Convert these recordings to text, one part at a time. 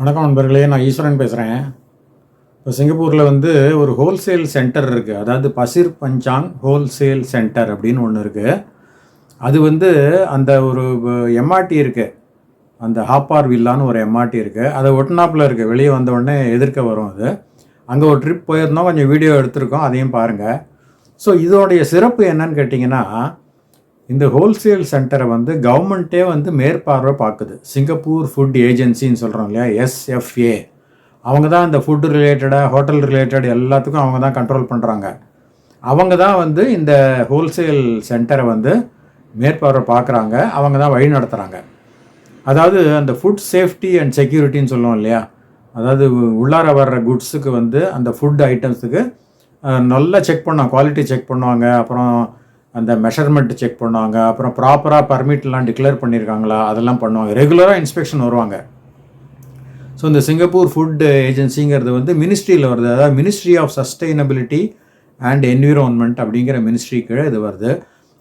வணக்கம் நண்பர்களே நான் ஈஸ்வரன் பேசுகிறேன் இப்போ சிங்கப்பூரில் வந்து ஒரு ஹோல்சேல் சென்டர் இருக்குது அதாவது பசிர் பஞ்சாங் ஹோல்சேல் சென்டர் அப்படின்னு ஒன்று இருக்குது அது வந்து அந்த ஒரு எம்ஆர்டி இருக்குது அந்த ஹாப்பார் வில்லான்னு ஒரு எம்ஆர்டி இருக்குது அதை ஒட்டனாப்பில் இருக்குது வெளியே வந்த உடனே எதிர்க்க வரும் அது. அங்கே ஒரு ட்ரிப் போயிருந்தோம். கொஞ்சம் வீடியோ எடுத்திருக்கோம். அதையும் பாருங்கள் ஸோ இதோடைய சிறப்பு என்னன்னு கேட்டிங்கன்னா இந்த ஹோல்சேல் சென்டரை வந்து கவர்மெண்ட்டே வந்து மேற்பார்வை பார்க்குது சிங்கப்பூர் ஃபுட் ஏஜென்சின்னு சொல்கிறோம் இல்லையா? எஸ்எஃப்ஏ அவங்க தான் இந்த ஃபுட் ரிலேட்டடாக ஹோட்டல் ரிலேட்டட் எல்லாத்துக்கும் அவங்க தான் கண்ட்ரோல் பண்ணுறாங்க அவங்க தான் வந்து இந்த ஹோல்சேல் சென்டரை வந்து மேற்பார்வை பார்க்குறாங்க அவங்க தான் வழி நடத்துகிறாங்க அதாவது அந்த ஃபுட் சேஃப்டி அண்ட் செக்யூரிட்டின்னு சொல்லுவோம் இல்லையா? அதாவது உள்ளார வர்ற குட்ஸுக்கு வந்து அந்த ஃபுட் ஐட்டம்ஸுக்கு நல்லா செக் பண்ணுவாங்க குவாலிட்டி செக் பண்ணுவாங்க. அப்புறம் அந்த மெஷர்மெண்ட் செக் பண்ணுவாங்க. அப்புறம் ப்ராப்பராக பர்மிட்லாம் டிக்ளேர் பண்ணியிருக்காங்களா அதெல்லாம் பண்ணுவாங்க. ரெகுலராக இன்ஸ்பெக்ஷன் வருவாங்க. ஸோ இந்த சிங்கப்பூர் ஃபுட் ஏஜென்சிங்கிறது வந்து மினிஸ்ட்ரியில் வருது. அதாவது ministry of sustainability and environment அப்படிங்கிற மினிஸ்ட்ரி கீழே இது வருது.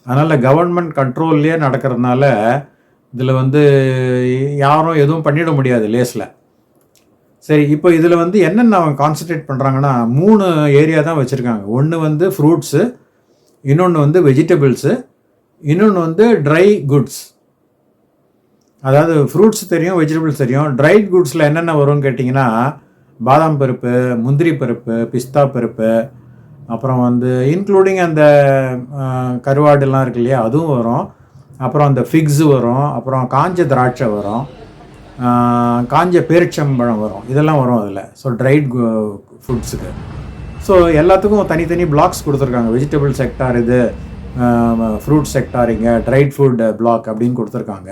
அதனால் கவர்மெண்ட் கண்ட்ரோல்லையே நடக்கிறதுனால இதில் வந்து யாரும் எதுவும் பண்ணிட முடியாது லேஸில். சரி இப்போ இதில் வந்து என்னென்ன அவங்க கான்சன்ட்ரேட் பண்ணுறாங்கன்னா மூணு ஏரியா தான் வச்சுருக்காங்க. ஒன்று வந்து ஃப்ரூட்ஸு இன்னொன்று வந்து வெஜிடபிள்ஸு இன்னொன்று வந்து ட்ரை குட்ஸ் அதாவது ஃப்ரூட்ஸ் தெரியும் வெஜிடபிள்ஸ் தெரியும். ட்ரை குட்ஸில் என்னென்ன வரும்னு கேட்டிங்கன்னா பாதாம் பருப்பு முந்திரி பருப்பு பிஸ்தா பருப்பு அப்புறம் வந்து இன்க்ளூடிங் அந்த கருவாடுலாம் இருக்கு இல்லையா அதுவும் வரும். அப்புறம் அந்த ஃபிக்ஸு வரும். அப்புறம் காஞ்ச திராட்சை வரும். காஞ்ச பேரிச்சம்பழம் வரும். இதெல்லாம் வரும் அதில். ஸோ ட்ரைட் ஃபுட்ஸுக்கு ஸோ எல்லாத்துக்கும் தனித்தனி பிளாக்ஸ் கொடுத்துருக்காங்க. வெஜிடபிள் செக்டார் இது ஃப்ரூட் செக்டார் இங்கே ட்ரைட் ஃபுட் பிளாக் அப்படின்னு கொடுத்துருக்காங்க.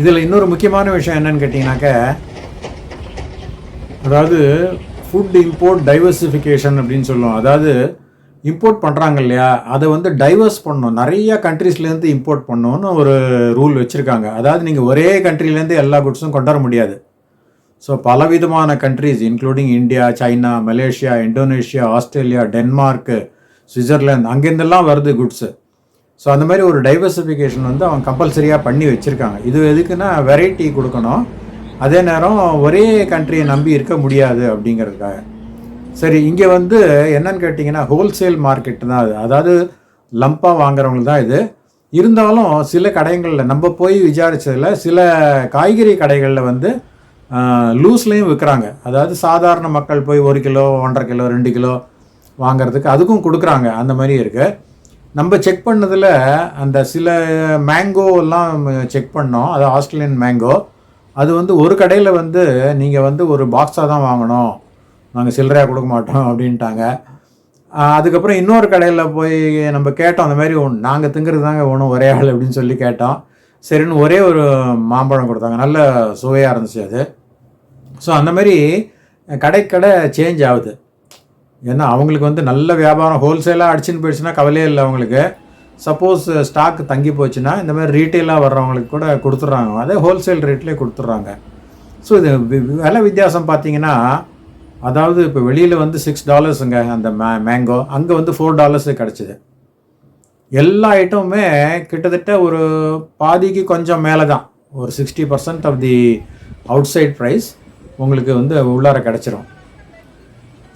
இதில் இன்னொரு முக்கியமான விஷயம் என்னன்னு கேட்டிங்கனாக்க அதாவது ஃபுட் இம்போர்ட் டைவர்சிஃபிகேஷன் அப்படின்னு சொல்லுவோம். அதாவது இம்போர்ட் பண்ணுறாங்க இல்லையா? அதை வந்து டைவர்ஸ் பண்ணணும். நிறைய கண்ட்ரீஸ்லேருந்து இம்போர்ட் பண்ணணும்னு ஒரு ரூல் வச்சுருக்காங்க. அதாவது நீங்கள் ஒரே கண்ட்ரிலேருந்து எல்லா குட்ஸும் கொண்டு வர முடியாது. ஸோ பலவிதமான countries including India China Malaysia Indonesia Australia Denmark Switzerland அங்கேருந்தெல்லாம் வருது குட்ஸு ஸோ அந்த மாதிரி ஒரு டைவர்சிஃபிகேஷன் வந்து அவங்க கம்பல்சரியாக பண்ணி வச்சுருக்காங்க. இது எதுக்குன்னா வெரைட்டி கொடுக்கணும். அதே நேரம் ஒரே கண்ட்ரியை நம்பி இருக்க முடியாது அப்படிங்கிறதுக்காக. சரி இங்கே வந்து என்னன்னு கேட்டிங்கன்னா ஹோல்சேல் மார்க்கெட் தான் அது. அதாவது லம்பாக வாங்குறவங்களுக்கு தான் இது. இருந்தாலும் சில கடைகளில் நம்ம போய் விசாரித்ததில் சில காய்கறி கடைகளில் வந்து லூஸ்லேயும் விற்கிறாங்க அதாவது சாதாரண மக்கள் போய் ஒரு கிலோ ஒன்றரை கிலோ ரெண்டு கிலோ வாங்கிறதுக்கு அதுக்கும் கொடுக்குறாங்க. அந்த மாதிரி இருக்குது நம்ம செக் பண்ணதில் அந்த சில மேங்கோவெல்லாம் செக் பண்ணோம். அது ஆஸ்திரேலியன் மேங்கோ அது வந்து ஒரு கடையில் வந்து நீங்கள் வந்து ஒரு பாக்ஸாக தான் வாங்கணும். நாங்கள் சில்லறையாக கொடுக்க மாட்டோம் அப்படின்ட்டாங்க. அதுக்கப்புறம் இன்னொரு கடையில் போய் நம்ம கேட்டோம். அந்த மாதிரி ஒன்று நாங்கள் திங்கிறது தாங்க ஒன்றும் ஒரே ஆள் அப்படின்னு சொல்லி கேட்டோம். சரின்னு ஒரே ஒரு மாம்பழம் கொடுத்தாங்க. நல்ல சுவையாக இருந்துச்சு அது. ஸோ அந்த மாதிரி கடை கடை சேஞ்ச் ஆகுது. ஏன்னா அவங்களுக்கு வந்து நல்ல வியாபாரம் ஹோல்சேலாக அடிச்சுன்னு போயிடுச்சுன்னா கவலையே இல்லை அவங்களுக்கு. சப்போஸ் ஸ்டாக் தங்கி போச்சுன்னா இந்த மாதிரி ரீட்டெயிலாக வர்றவங்களுக்கு கூட கொடுத்துட்றாங்க. அதே ஹோல்சேல் ரேட்லேயே கொடுத்துட்றாங்க. ஸோ இது விலை வித்தியாசம் பார்த்தீங்கன்னா அதாவது இப்போ வெளியில் வந்து சிக்ஸ் டாலர்ஸுங்க அந்த மே மேங்கோ அங்கே வந்து ஃபோர் டாலர்ஸு கிடச்சிது. எல்லா ஐட்டமுமே கிட்டத்தட்ட ஒரு பாதிக்கு கொஞ்சம் மேலே தான் ஒரு sixty percent of the outside price உங்களுக்கு வந்து உள்ளார கிடச்சிரும்.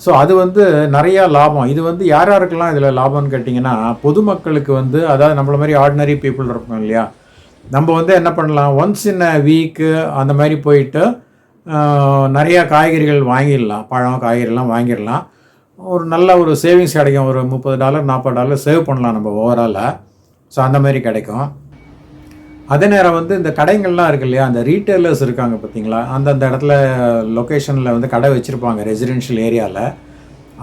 ஸோ அது வந்து நிறையா லாபம். இது வந்து யார் யாருக்கெல்லாம் இதில் லாபம்னு கேட்டிங்கன்னா பொதுமக்களுக்கு வந்து அதாவது நம்மள மாதிரி ஆர்டினரி பீப்புள் இருப்போம் இல்லையா? நம்ம வந்து என்ன பண்ணலாம்? ஒன்ஸ் இன் அ வீக்கு அந்த மாதிரி போயிட்டு நிறையா காய்கறிகள் வாங்கிடலாம். பழம் காய்கறிலாம் வாங்கிடலாம். ஒரு நல்ல ஒரு சேவிங்ஸ் கிடைக்கும். ஒரு முப்பது டாலர் நாற்பது டாலர் சேவ் பண்ணலாம் நம்ம ஓவராலாக ஸோ அந்த மாதிரி கிடைக்கும். அதே நேரம் வந்து இந்த கடைங்கள்லாம் இருக்கு இல்லையா? அந்த ரீட்டைலர்ஸ் இருக்காங்க பார்த்தீங்களா? அந்தந்த இடத்துல லொக்கேஷனில் வந்து கடை வச்சுருப்பாங்க ரெசிடென்ஷியல் ஏரியாவில்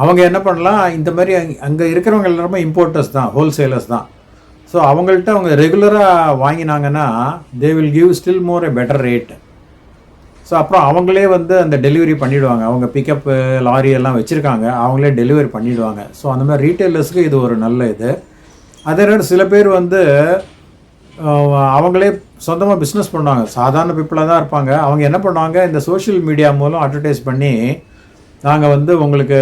அவங்க என்ன பண்ணலாம்? இந்த மாதிரி அங்கே இருக்கிறவங்க எல்லாருமே இம்போர்ட்டர்ஸ் தான் ஹோல்சேலர்ஸ் தான். ஸோ அவங்கள்ட்ட அவங்க ரெகுலராக வாங்கினாங்கன்னா they will give still more a better rate so அப்புறம் அவங்களே வந்து அந்த டெலிவரி பண்ணிவிடுவாங்க அவங்க பிக்கப்பு லாரி எல்லாம் வச்சுருக்காங்க. அவங்களே டெலிவரி பண்ணிவிடுவாங்க ஸோ அந்த மாதிரி ரீட்டைலர்ஸுக்கு இது ஒரு நல்ல இது. அதே நேரம் சில பேர் வந்து அவங்களே சொந்தமாக பிஸ்னஸ் பண்ணுவாங்க. சாதாரண பீப்புளாக தான் இருப்பாங்க. அவங்க என்ன பண்ணுவாங்க? இந்த சோஷியல் மீடியா மூலம் அட்வர்டைஸ் பண்ணி நாங்கள் வந்து உங்களுக்கு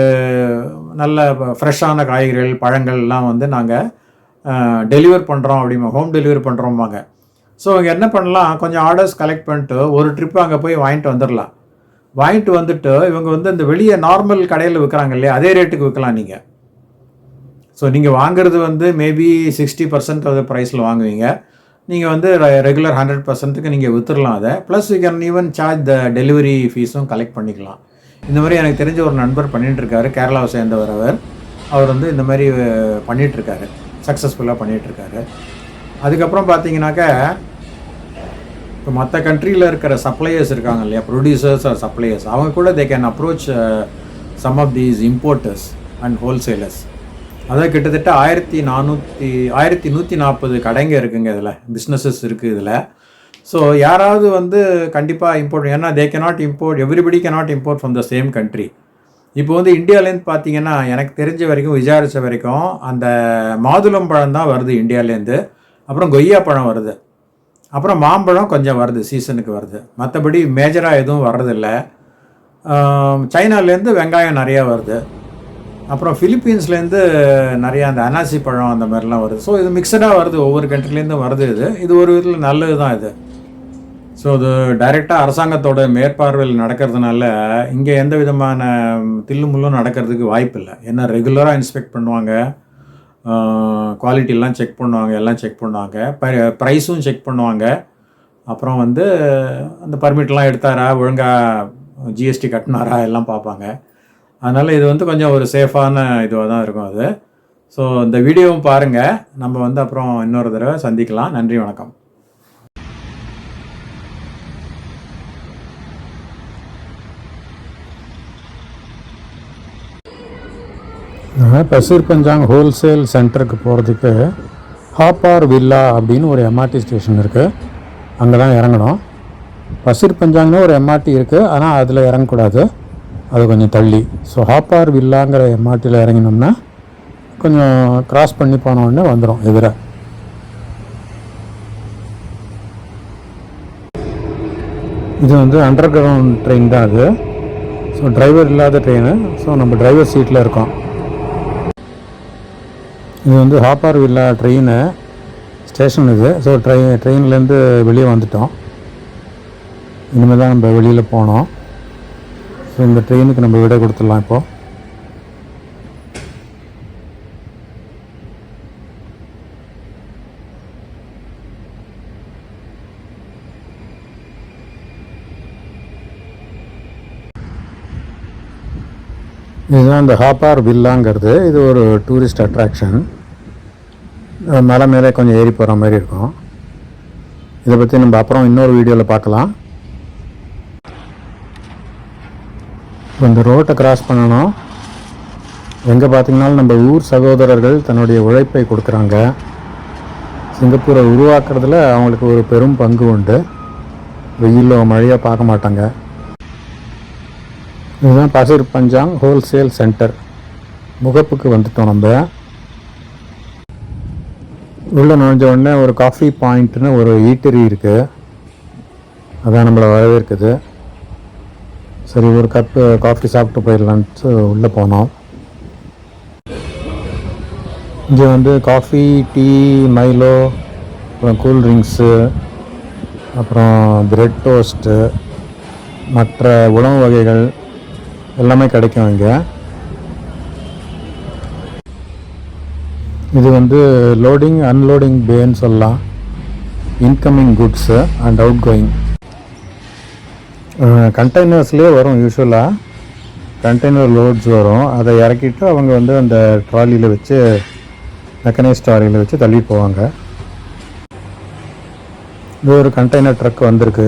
நல்ல ஃப்ரெஷ்ஷான காய்கறிகள் பழங்கள் எல்லாம் வந்து நாங்கள் டெலிவர் பண்ணுறோம் அப்படிமா ஹோம் டெலிவரி பண்ணுறோம்பாங்க ஸோ அவங்க என்ன பண்ணலாம்? கொஞ்சம் ஆர்டர்ஸ் கலெக்ட் பண்ணிட்டு ஒரு ட்ரிப்பு அங்கே போய் வாங்கிட்டு வந்துடலாம் வாங்கிட்டு வந்துட்டு இவங்க வந்து இந்த வெளியே நார்மல் கடையில் விற்கிறாங்க இல்லையா? அதே ரேட்டுக்கு விற்கலாம் நீங்கள் ஸோ நீங்கள் வாங்குறது வந்து மேபி சிக்ஸ்டி பர்சன்ட் அது ப்ரைஸில் வாங்குவீங்க. நீங்கள் வந்து ரெகுலர் ஹண்ட்ரட் பர்சன்ட்டுக்கு நீங்கள் வித்துடலாம் அதை. Plus you can even charge the delivery ஃபீஸும் கலெக்ட் பண்ணிக்கலாம். இந்த மாதிரி எனக்கு தெரிஞ்ச ஒரு நண்பர் பண்ணிகிட்ருக்காரு கேரளாவை சேர்ந்தவர் அவர். அவர் வந்து இந்த மாதிரி பண்ணிகிட்ருக்காரு சக்ஸஸ்ஃபுல்லாக பண்ணிகிட்ருக்காரு அதுக்கப்புறம் பார்த்தீங்கன்னாக்கா இப்போ மற்ற கண்ட்ரியில் இருக்கிற சப்ளையர்ஸ் இருக்காங்க இல்லையா? ப்ரொடியூசர்ஸ் ஆர் சப்ளையர்ஸ் அவங்க கூட they can approach some of these importers and wholesalers அதாவது கிட்டத்தட்ட ஆயிரத்தி நானூற்றி ஆயிரத்தி நூற்றி நாற்பது கடைங்க இருக்குங்க இதில் பிஸ்னஸஸ் இருக்குது இதில். ஸோ யாராவது வந்து கண்டிப்பாக இம்போர்ட் ஏன்னா they cannot import everybody cannot import from the same country இப்போ வந்து இந்தியாவிலேருந்து பார்த்தீங்கன்னா எனக்கு தெரிஞ்ச வரைக்கும் விசாரித்த வரைக்கும் அந்த மாதுளம் பழம் தான் வருது இந்தியாவிலேருந்து அப்புறம் கொய்யா பழம் வருது. அப்புறம் மாம்பழம் கொஞ்சம் வருது சீசனுக்கு வருது. மற்றபடி மேஜராக எதுவும் வர்றதில்ல. சைனாலேருந்து வெங்காயம் நிறையா வருது. அப்புறம் ஃபிலிப்பீன்ஸ்லேருந்து நிறையா அந்த அனாசி பழம் அந்த மாதிரிலாம் வருது. ஸோ இது மிக்சடாக வருது. ஒவ்வொரு கண்ட்ரிலேருந்தும் வருது இது. இது ஒரு விதத்தில் நல்லது தான் இது. ஸோ இது டைரெக்டாக அரசாங்கத்தோட மேற்பார்வையில் நடக்கிறதுனால இங்கே எந்த விதமான தில்லுமுள்ளும் நடக்கிறதுக்கு வாய்ப்பு இல்லை. ஏன்னா ரெகுலராக இன்ஸ்பெக்ட் பண்ணுவாங்க. குவாலிட்டிலாம் செக் பண்ணுவாங்க. எல்லாம் செக் பண்ணுவாங்க. ப்ரைஸும் செக் பண்ணுவாங்க. அப்புறம் வந்து அந்த பர்மிட்லாம் எடுத்தாரா? ஒழுங்காக ஜிஎஸ்டி கட்டினாரா? எல்லாம் பார்ப்பாங்க. அதனால் இது வந்து கொஞ்சம் ஒரு சேஃபான இதுவாக தான் இருக்கும் அது. ஸோ இந்த வீடியோவும் பாருங்கள் நம்ம வந்து அப்புறம் இன்னொரு தடவை சந்திக்கலாம். நன்றி வணக்கம். பசீர் பஞ்சாங் ஹோல்சேல் சென்டருக்கு போகிறதுக்கு ஹாப்பார் வில்லா அப்படின்னு ஒரு எம்ஆர்டி ஸ்டேஷன் இருக்குது அங்கே தான் இறங்கணும். பசீர் பஞ்சாங்னு ஒரு எம்ஆர்டி இருக்குது ஆனால் அதில் இறங்கக்கூடாது. அது கொஞ்சம் தள்ளி. ஸோ ஹாப்பார் வில்லாங்கிற எம்ஆர்டியில் இறங்கினோம்னா கொஞ்சம் கிராஸ் பண்ணி போன உடனே வந்துடும் எதிர. இது வந்து அண்டர் கிரவுண்ட் ட்ரெயின் தான் அது. ஸோ டிரைவர் இல்லாத ட்ரெயினு ஸோ நம்ம டிரைவர் சீட்டில் இருக்கோம். இது வந்து Haw Par Villa train station இது. ஸோ ட்ரெயின் ட்ரெயின்லேருந்து வெளியே வந்துட்டோம். இனிமேல் தான் நம்ம வெளியில் போனோம். ஸோ இந்த ட்ரெயினுக்கு நம்ம விடை கொடுத்துடலாம் இப்போது இதுதான் இந்த ஹாப்பார் வில்லாங்கிறது. இது ஒரு டூரிஸ்ட் அட்ராக்ஷன் மலை மேலே கொஞ்சம் ஏறி போகிற மாதிரி இருக்கும். இதை பற்றி நம்ம அப்புறம் இன்னொரு வீடியோவில் பார்க்கலாம். இப்போ இந்த ரோட்டை கிராஸ் பண்ணணும் எங்கே பார்த்திங்கனாலும் நம்ம ஊர் சகோதரர்கள் தன்னுடைய உழைப்பை கொடுக்குறாங்க. சிங்கப்பூரை உருவாக்குறதுல அவங்களுக்கு ஒரு பெரும் பங்கு உண்டு. வெயிலோ மழையோ பார்க்க மாட்டாங்க. இதுதான் பசிர் பஞ்சாங் ஹோல்சேல் சென்டர். முகப்புக்கு வந்துட்டோம் நம்ம. உள்ளே நுழைஞ்ச உடனே ஒரு காஃபி பாயிண்ட்னு ஒரு ஈட்டரி இருக்குது அதான் நம்மளை வரவேற்குது. சரி ஒரு கப்பு காஃபி சாப்பிட்டு போயிடலான்ட்டு உள்ளே போனோம். இங்கே வந்து காஃபி டீ மைலோ அப்புறம் கூல் ட்ரிங்க்ஸு அப்புறம் பிரெட் டோஸ்ட்டு மற்ற உணவு வகைகள் எல்லாமே கிடைக்கும் இங்கே. இது வந்து லோடிங் அன்லோடிங் பேன்னு சொல்லலாம். Incoming goods and outgoing கண்டெய்னர்ஸ்லேயே வரும் யூஸ்வலாக கண்டெய்னர் லோட்ஸ் வரும். அதை இறக்கிட்டு அவங்க வந்து அந்த ட்ராலியில் வச்சு மெக்கனைஸ் ட்ராலியில் வச்சு தள்ளி போவாங்க. இது ஒரு கண்டெய்னர் ட்ரக் வந்திருக்கு.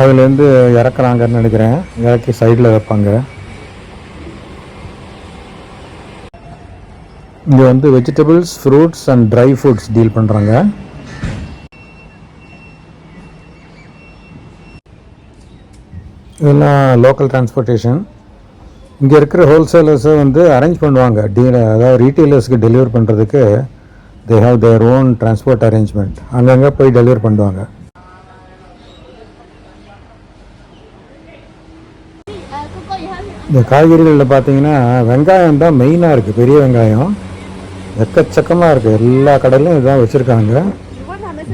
அதுலேருந்து இறக்குறாங்கன்னு நினைக்கிறேன். இறக்கி சைடில் வைப்பாங்க. இங்கே வந்து vegetables fruits and dry fruits deal பண்ணுறாங்க இதெல்லாம் லோக்கல் டிரான்ஸ்போர்ட்டேஷன் இங்கே இருக்கிற ஹோல்சேலர்ஸை வந்து அரேஞ்ச் பண்ணுவாங்க. டீல அதாவது ரீட்டெயிலர்ஸ்க்கு டெலிவர் பண்ணுறதுக்கு they have their own transport arrangement அங்கங்கே போய் டெலிவர் பண்ணுவாங்க. இந்த காய்கறிகளில் பார்த்தீங்கன்னா வெங்காயம் தான் மெயினாக இருக்குது பெரிய வெங்காயம். எக்கச்சக்கமாக இருக்குது எல்லா கடையிலும் இதுதான் வச்சுருக்காங்க.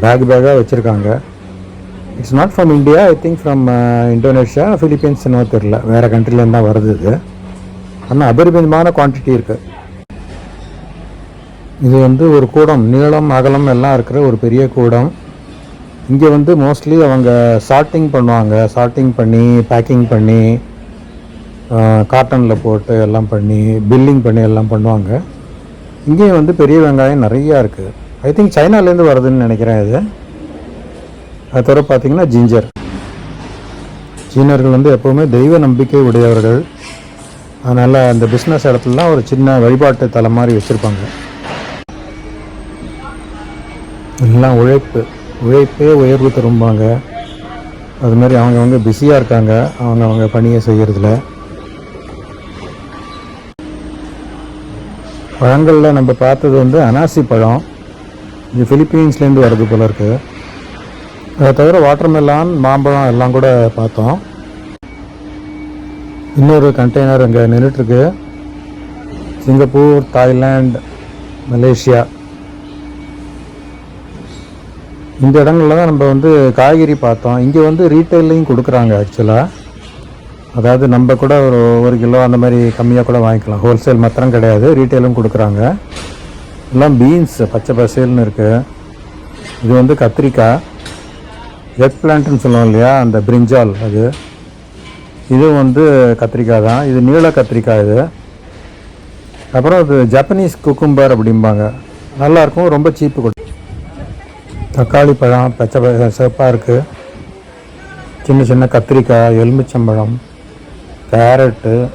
பேக் பேக்காக வச்சுருக்காங்க. It's not from India I think from Indonesia Philippines என்னவோ தெரில வேறு கண்ட்ரிலேருந்து தான் வருது இது. ஆனால் அபரிமிதமான குவான்டிட்டி இருக்குது இது வந்து ஒரு கூடம். நீளம் அகலம் எல்லாம் இருக்கிற ஒரு பெரிய கூடம். இங்கே வந்து மோஸ்ட்லி அவங்க சார்ட்டிங் பண்ணுவாங்க. சார்ட்டிங் பண்ணி பேக்கிங் பண்ணி காட்டனில் போட்டு எல்லாம் பண்ணி பில்லிங் பண்ணி எல்லாம் பண்ணுவாங்க. இங்கேயும் வந்து பெரிய வெங்காயம் நிறையா இருக்குது ஐ திங்க் சைனாலேருந்து வருதுன்னு நினைக்கிறேன் இது. அது தவிர பார்த்தீங்கன்னா ஜிஞ்சர் சீனர்கள் வந்து எப்போவுமே தெய்வ நம்பிக்கை உடையவர்கள். அதனால் அந்த பிஸ்னஸ் இடத்துலலாம் ஒரு சின்ன வழிபாட்டு தலம் மாதிரி வச்சுருப்பாங்க. எல்லாம் உழைப்பு. உழைப்பே உயர்வு தரும்பாங்க. அது மாதிரி பிஸியாக இருக்காங்க. அவங்க அவங்க பணியை செய்கிறதுல பழங்களில் நம்ம பார்த்தது வந்து அனாசி பழம். இது ஃபிலிப்பீன்ஸ்லேருந்து வருது போல இருக்குது அதை தவிர வாட்டர்மெல்லான் மாம்பழம் எல்லாம் கூட பார்த்தோம். இன்னொரு கண்டெய்னர் அங்கே நின்றுட்டுருக்கு சிங்கப்பூர் தாய்லாந்து மலேசியா. இந்த இடங்கள்ல தான் நம்ம வந்து காய்கறி பார்த்தோம். இங்கே வந்து ரீட்டைல்லையும் கொடுக்குறாங்க ஆக்சுவலாக அதாவது நம்ம கூட ஒரு ஒரு கிலோ அந்த மாதிரி கம்மியாக கூட வாங்கிக்கலாம். ஹோல்சேல் மாத்திரம் கிடையாது ரீட்டைலும் கொடுக்குறாங்க. எல்லாம் பீன்ஸ் பச்சை பசேல்னு இருக்குது இது வந்து கத்திரிக்காய். எக் பிளான்ட்னு சொல்லுவோம் இல்லையா? அந்த பிரிஞ்சால் அது. இது வந்து கத்திரிக்காய் தான். இது நீள கத்திரிக்காய் இது. அப்புறம் இது ஜப்பனீஸ் குக்கும்பர் அப்படிம்பாங்க. நல்லாயிருக்கும். ரொம்ப சீப்பு கொடு தக்காளி பழம் பச்சை ப- சிவப்பாக இருக்குது சின்ன சின்ன கத்திரிக்காய் எலுமிச்சம்பழம் கேரட்டு.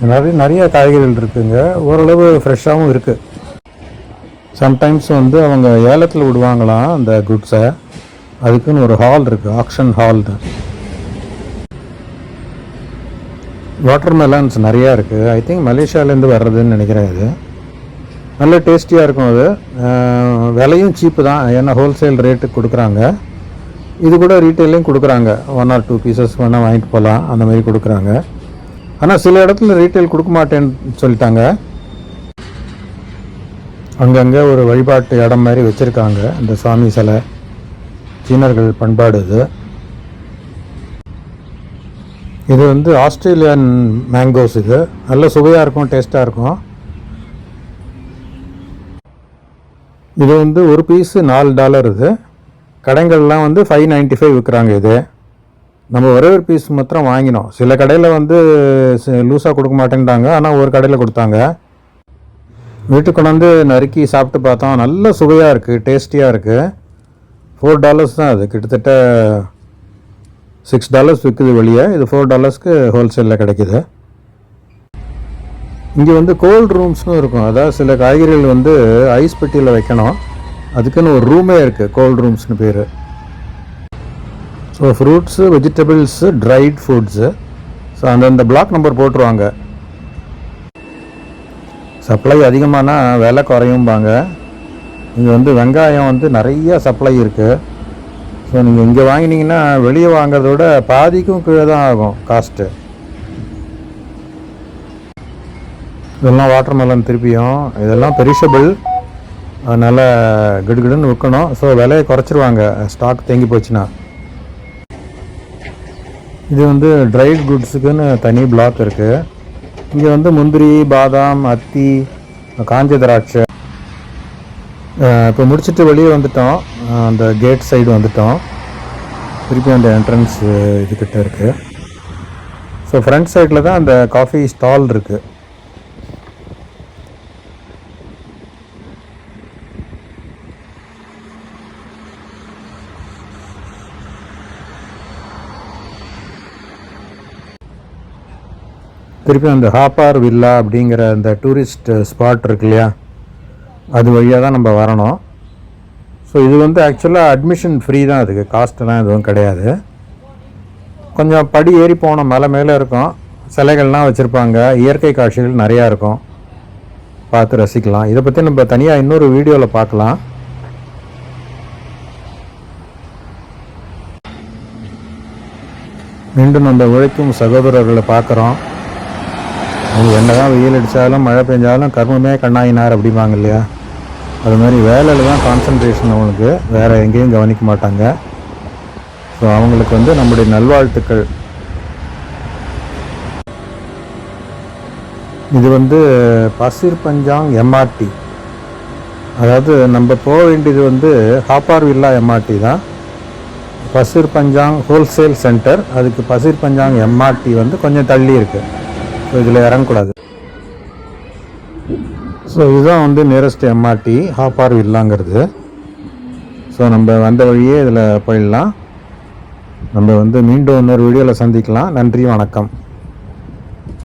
நிறைய நிறைய காய்கறிகள் இருக்குங்க. ஓரளவு ஃப்ரெஷ்ஷாகவும் இருக்குது சம்டைம்ஸ் வந்து அவங்க ஏலத்தில் விடுவாங்களாம் அந்த குட்ஸை. அதுக்குன்னு ஒரு ஹால் இருக்குது ஆக்ஷன் ஹால் தான் வாட்டர் மெலான்ஸ் நிறையா இருக்குது ஐ திங்க் மலேசியாலேருந்து வர்றதுன்னு நினைக்கிறேன் இது. நல்ல டேஸ்டியாக இருக்கும் அது. விலையும் சீப்பு தான். ஏன்னா ஹோல்சேல் ரேட்டுக்கு கொடுக்குறாங்க. இது கூட ரீட்டெயிலையும் கொடுக்குறாங்க. ஒன் ஆர் டூ பீசஸ் வேணால் வாங்கிட்டு போகலாம் அந்த மாதிரி கொடுக்குறாங்க. ஆனால் சில இடத்துல ரீட்டெயில் கொடுக்க மாட்டேன்னு சொல்லிட்டாங்க. அங்கங்கே ஒரு வழிபாட்டு இடம் மாதிரி வச்சுருக்காங்க. இந்த சாமி சிலை. சீனர்கள் பண்பாடு இது. இது வந்து ஆஸ்திரேலியன் மேங்கோஸ் இது. நல்ல சுவையாக இருக்கும் டேஸ்ட்டாக இருக்கும். இது வந்து ஒரு பீஸு நாலு டாலர் இது. கடைங்கள்லாம் வந்து ஃபைவ் நைன்ட்டி ஃபைவ் விற்கிறாங்க இது. நம்ம ஒரே ஒரு பீஸ் மாத்திரம் வாங்கினோம். சில கடையில் வந்து லூஸாக கொடுக்க மாட்டேன்ட்டாங்க. ஆனால் ஒரு கடையில் கொடுத்தாங்க. வீட்டுக்கு கொண்டாந்து நறுக்கி சாப்பிட்டு பார்த்தோம். நல்ல சுவையாக இருக்குது டேஸ்டியாக இருக்குது ஃபோர் டாலர்ஸ் தான் அது. கிட்டத்தட்ட சிக்ஸ் டாலர்ஸ் விற்குது வெளியே. இது ஃபோர் டாலர்ஸ்க்கு ஹோல்சேலில் கிடைக்குது. இங்கே வந்து கோல்ட் ரூம்ஸ்னு இருக்கும். அதாவது சில காய்கறிகள் வந்து ஐஸ் பெட்டியில் வைக்கணும். அதுக்குன்னு ஒரு ரூமே இருக்குது கோல்டு ரூம்ஸ்னு பேர். So fruits vegetables dried foods so அந்தந்த பிளாக் நம்பர் போட்டுருவாங்க. சப்ளை அதிகமானால் விலை குறையும்பாங்க. இங்கே வந்து வெங்காயம் வந்து நிறைய சப்ளை இருக்குது ஸோ நீங்கள் இங்கே வாங்கினீங்கன்னா வெளியே வாங்குறத விட பாதிக்கும் கீழே தான் ஆகும் காஸ்ட்டு இதெல்லாம் வாட்டர் மெலன் திருப்பியும். இதெல்லாம் பெரிஷபிள் அதனால் கிடுகிடுன்னு விற்கணும். ஸோ விலையை குறைச்சிருவாங்க. ஸ்டாக் தேங்கி போச்சுன்னா. இது வந்து ட்ரைட் குட்ஸுக்குன்னு தனி பிளாக் இருக்குது இங்கே வந்து முந்திரி பாதாம் அத்தி காஞ்ச திராட்சை இப்போ முடிச்சுட்டு வெளியே வந்துட்டோம். அந்த கேட் சைடு வந்துட்டோம். திருப்பி அந்த என்ட்ரன்ஸ் இதுக்கிட்ட இருக்குது ஸோ ஃப்ரண்ட் சைடில் தான் அந்த காஃபி ஸ்டால் இருக்குது திருப்பி அந்த ஹாப்பார் வில்லா அப்படிங்கிற அந்த டூரிஸ்ட் ஸ்பாட் இருக்கு இல்லையா? அது வழியாக தான் நம்ம வரணும். ஸோ இது வந்து ஆக்சுவலாக அட்மிஷன் ஃப்ரீ தான் அதுக்கு. காஸ்ட்டெல்லாம் எதுவும் கிடையாது. கொஞ்சம் படி ஏறி போனோம் மலை மேலே இருக்கும். சிலைகள்லாம் வச்சுருப்பாங்க. இயற்கை காட்சிகள் நிறையா இருக்கும். பார்த்து ரசிக்கலாம். இதை பற்றி நம்ம தனியாக இன்னொரு வீடியோவில் பார்க்கலாம். மீண்டும் நம்ம உழைக்கும் சகோதரர்களை பார்க்குறோம். அவங்க என்ன தான் வெயில் அடித்தாலும் மழை பெஞ்சாலும் கர்மமே கண்ணாயினார் அப்படிம்பாங்க இல்லையா? அது மாதிரி வேலையில் தான் கான்சன்ட்ரேஷன் அவங்களுக்கு. வேறு எங்கேயும் கவனிக்க மாட்டாங்க. ஸோ அவங்களுக்கு வந்து நம்முடைய நல்வாழ்த்துக்கள். இது வந்து பசிர் பஞ்சாங் எம்ஆர்டி அதாவது நம்ம போக வேண்டியது வந்து ஹாப்பார் வில்லா எம்ஆர்டி தான். Pasir Panjang wholesale centre. அதுக்கு பசிர் பஞ்சாங் எம்ஆர்டி வந்து கொஞ்சம் தள்ளி இருக்குது ஸோ இதில் இறங்கக்கூடாது. ஸோ இதுதான் வந்து நியரஸ்ட் எம்ஆர்டி ஹாப்பார் வில்லாங்கிறது ஸோ நம்ம வந்த வழியே இதில் போயிடலாம். நம்ம வந்து மீண்டும் இன்னொரு வீடியோவில் சந்திக்கலாம். நன்றி வணக்கம்.